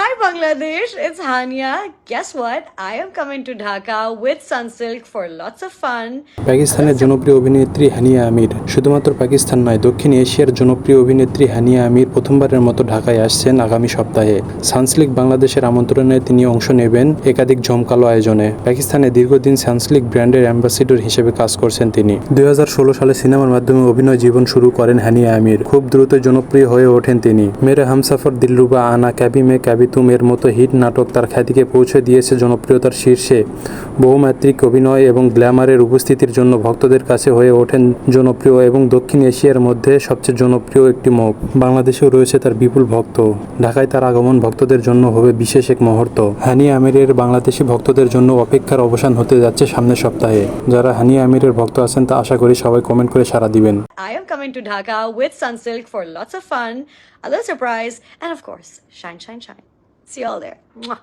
Hi Bangladesh, it's Hania. Guess what? I am coming to Dhaka with Sunsilk for lots of fun. পাকিস্তানের জনপ্রিয় অভিনেত্রী হানিয়া আমির। শুধুমাত্র পাকিস্তান নয় দক্ষিণ এশিয়ার জনপ্রিয় অভিনেত্রী হানিয়া আমির প্রথমবারের মতো ঢাকায় আসছেন আগামী সপ্তাহে। সানসলিক বাংলাদেশের আমন্ত্রণে তিনি অংশ নেবেন একাধিক জমকালো আয়োজনে। পাকিস্তানে দীর্ঘদিন সানসলিক ব্র্যান্ডের অ্যাম্বাসিডর হিসেবে কাজ করছেন তিনি। দুই হাজার ষোলো সালে সিনেমার মাধ্যমে অভিনয় জীবন শুরু করেন হানিয়া আমির। খুব দ্রুত জনপ্রিয় হয়ে ওঠেন তিনি। মেরে হামসাফর দিলরুবা আনা ক্যাবি মে ক্যাবি তুম এর মতো হিট নাটক তার খ্যাতিকে পৌঁছে দিয়েছে জনপ্রিয়তার শীর্ষে। বহুমাত্রিক অভিনয় এবং গ্ল্যামারের উপস্থিতির জন্য ভক্তদের কাছে হয়ে ওঠেন জনপ্রিয় এবং দক্ষিণ এশিয়ার মধ্যে সবচেয়ে জনপ্রিয় একটি মুখ। বাংলাদেশেও রয়েছে তার বিপুল ভক্ত। ঢাকায় তার আগমন ভক্তদের জন্য হবে বিশেষ এক মুহূর্ত। হানি আমিরের বাংলাদেশি ভক্তদের জন্য অপেক্ষার অবসান হতে যাচ্ছে সামনের সপ্তাহে। যারা হানি আমিরের ভক্ত আছেন তা আশা করি সবাই কমেন্ট করে সাড়া দিবেন। To Dhaka with Sunsilk for lots of fun, a little surprise, and of course, shine, shine, shine. See you all there. Mwah.